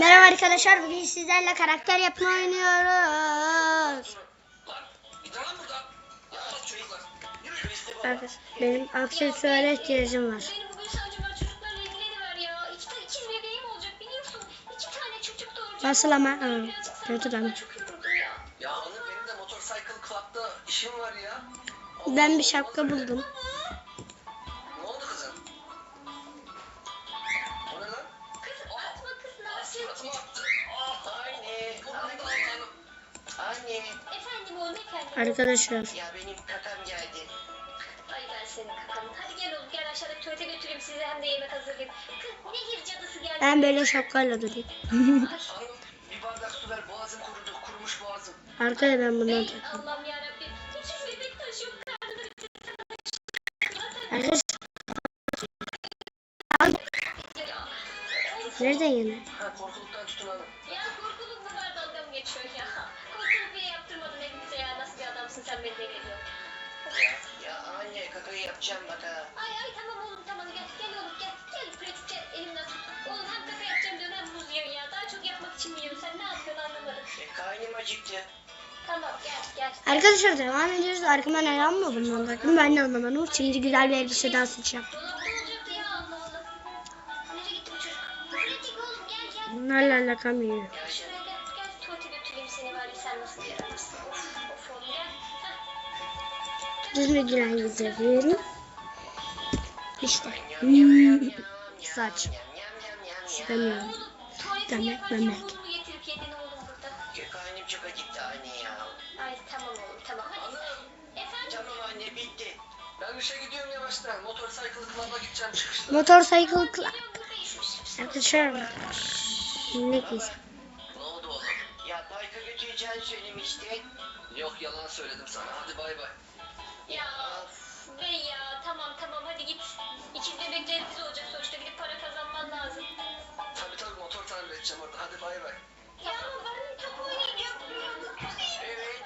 Merhaba arkadaşlar bugün sizlerle karakter yapma oynuyoruz. Lan. Arkadaşlar benim aksesuara ihtiyacım var. Benim bugün sadece var çocuklarla ilgileniver ya. İki, tane Efendim efendim. Arkadaşlar Ya benim kakam geldi. Ay ben senin kakanım. Hadi gel oğlum gel aşağıda tuvalete götüreyim sizi hem de yemek hazırlayayım. Kız nehir cadısı geldi. ben böyle şapkayla durayım. Ay. Hanım bir bardak su ver boğazım kurudu. Kurumuş boğazım. Arkaya ben bundan Ey takayım. Allah'ım yarabbim. İkiz bebek taşıyor. Arkadaşlar nereden yana? Ha korkuluktan tutun hanım. Ya korkuluk mu var dalga mı geçiyor ya? Korkuluk bile yaptırmadın evimize ya. Nasıl bir adamsın sen beni deli ediyorsun. Ya, ya anne kakayı yapacağım bak ha. Ay ay tamam oğlum tamam gel gel oğlum gel gel pratikçe elimden tut. Oğlum hem kaka yapacağım diyorsun hem buz yiyorsun ya. Daha çok yapmak için mi yiyorsun sen ne yapıyorsun anlamadım. E, karnım acıktı. Tamam gel gel. Arkadaşlar devam ediyoruz. Arkama ne yan mı bundan takayım ben de anlamadım. Şimdi güzel bir elbise daha seçeceğim. Bunlarla alakam yok. Gel şuraya gel gel tuvalete götüreyim seni bari sen nasıl yaramazsın. Of of oğlum gel. Heh. Düz bir giren. İşte. Hmm. Saç. İstemiyorum. Demek, anne ya. Ay tamam oğlum tamam hadi. Efendim? Tamam anne bitti. Ben işe gidiyorum yavaştan. Motorcycle club'a gideceğim çıkışta. Motorcycle club. Arkadaşlar ne kız? Ne oldu oğlum? Ya parka götüreceğini söylemiştin. Yok yalan söyledim sana. Hadi bay bay. Ya of, bey ya tamam tamam hadi git. İkiz bebeklerimiz olacak sonuçta gidip para kazanman lazım. Tabii tabii motor tamir edeceğim orada. Hadi bay bay. Ya ben top oynayacaktım. Evet.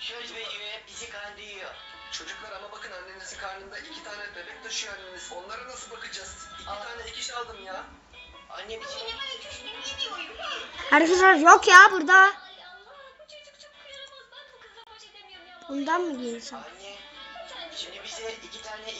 Söz veriyor hep bizi kandırıyor. Çocuklar ama bakın annenizin karnında iki tane bebek taşıyor anneniz. Onlara nasıl bakacağız? İki tane dikiş aldım ya. Anne bizi... Arkadaşlar yok ya burada. Ay Allah bu çocuk çok yaramaz. Ben bu kızla baş edemiyorum ya. Bundan mı giyinsem? Anne şimdi bize iki tane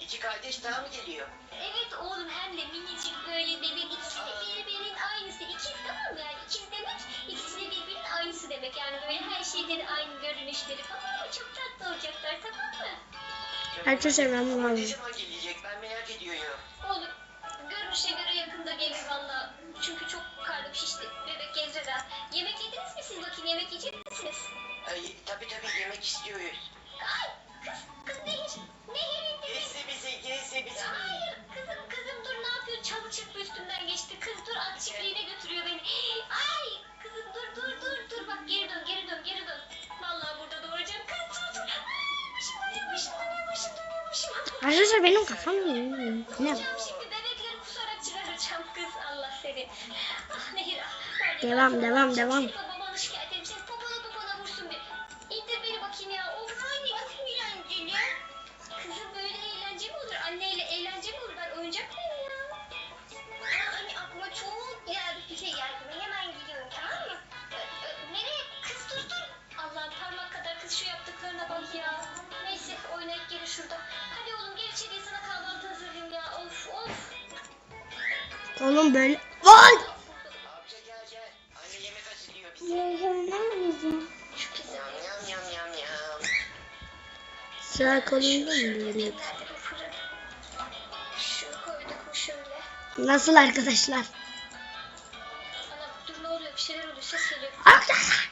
iki kardeş daha mı geliyor? Evet oğlum hem de minicik böyle bebek ikisi de birbirinin aynısı. İkiz tamam mı yani ikiz demek ikisi de birbirinin aynısı demek. Yani böyle her şeyleri aynı görünüşleri falan ama çok tatlı olacaklar tamam mı? Arkadaşlar ben bunu ne alayım. zaman gelecek ben merak ediyorum. Oğlum görünüşe göre yakında gelir valla. Çünkü çok karnım şişti. Bebek daha. Yemek yediniz mi siz bakayım yemek yiyecek misiniz? Ay, tabii tabii yemek istiyoruz. Ay kız kız nehir. Nehir indi. Gezse bizi gezse bizi. Hayır kızım kızım dur ne yapıyorsun? Çalı çırpı üstümden geçti. Kız dur at çiftliğine götürüyor beni. Ay kızım dur dur dur dur bak geri dön geri dön geri dön. Vallahi burada doğuracağım. Kız dur dur. Ay, Başım dönüyor başım dönüyor başım dönüyor başım. Arkadaşlar benim kafam ne? Hocam Ah Nehir ah. Devam, devam, devam. Seni babana şikayet edeyim. Seni popona popona vursun bir. İndir beni bakayım ya. Of anne çok eğlenceli. Kızım böyle eğlence mi olur? Anneyle eğlence mi olur? Ben oyuncak mıyım ya? Aa, Anne aklıma çok güzel bir şey geldi. Ben hemen gidiyorum tamam mı? Ö, ö, nereye? Kız dur dur. Allah'ım parmak kadar kız şu yaptıklarına bak ya. Neyse oynayıp gelir şurada. Hadi oğlum gel içeriye sana kahvaltı hazırlayayım ya. Of of. Oğlum böyle. Yam. Sağ kolunda mı böyle? Nasıl arkadaşlar? Ana dur ne oluyor? Bir şeyler oluyor. Ses geliyor. Arkadaşlar.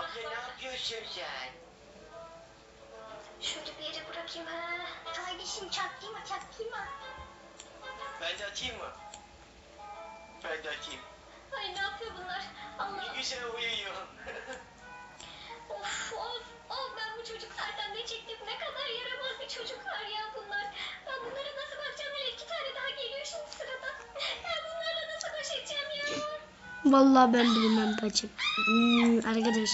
Abla ne yapıyorsun sen? Şöyle bir yere bırakayım ha. Kardeşim çaktırma çaktırma. Ben de atayım mı? Ben de atayım. Ay ne yapıyor bunlar? Allah. Ne güzel uyuyor. Of of of ben bu çocuklardan ne çektim ne kadar yaramaz bir çocuklar ya bunlar. Ben bunlara nasıl bakacağım hele iki tane daha geliyor şimdi sırada. Ben bunlarla nasıl baş edeceğim ya? Vallahi ben bilmem bacım. Hmm, arkadaş.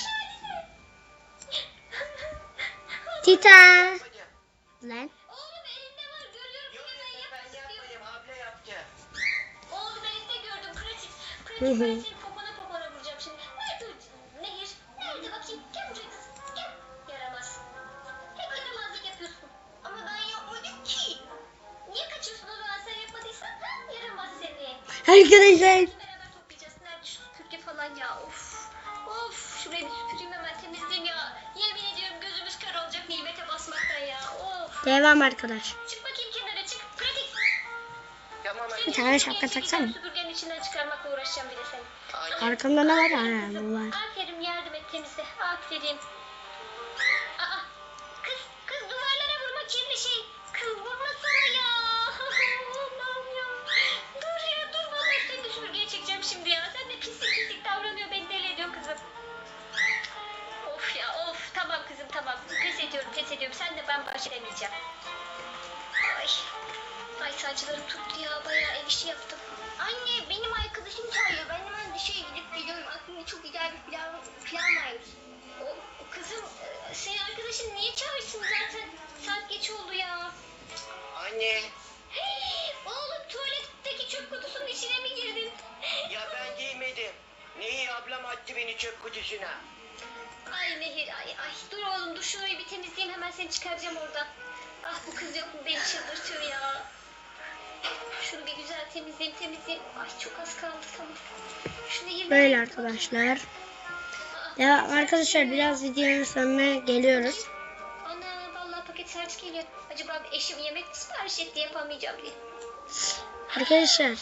Tita. Lan. Elinde var Devam arkadaş. Çık bakayım kenara çık. Pratik. Tamam anne. tane şapka taksana. Süpürgenin içinden çıkarmakla uğraşacağım bir de seni. Anne. Arkamda ne var? Ha, bu var. Aferin yardım et temizle. Aferin. Sen de ben baş edemeyeceğim. Ay. Ay saçlarım tuttu ya bayağı ev işi yaptım. Anne benim arkadaşım çağırıyor. Ben hemen dışarı gidip geliyorum. Aklımda çok güzel bir plan, plan varmış. O, kızım e, senin arkadaşın niye çağırsın zaten? Saat geç oldu ya. Anne. Hey, oğlum tuvaletteki çöp kutusunun içine mi girdin? Ya ben giymedim. Neyi ablam attı beni çöp kutusuna. Ay Nehir ay ay. Dur oğlum dur şurayı bir temizleyeyim hemen seni çıkaracağım oradan. Ah bu kız yok mu beni çıldırtıyor ya. Şunu bir güzel temizleyeyim temizleyeyim. Ay çok az kaldı tamam. Şu Nehir Böyle arkadaşlar. Aa, Devam arkadaşlar biraz videonun sonuna geliyoruz. Ana vallahi paket servis geliyor. Acaba eşim yemek sipariş etti yapamayacağım diye. Arkadaşlar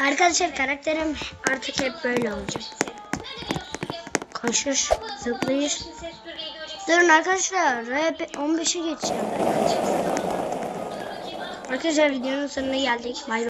Arkadaşlar karakterim artık hep böyle olacak. Koşuş, zıplayış. Durun arkadaşlar. Rap 15'e geçeceğim. Arkadaşlar videonun sonuna geldik. Bay bay.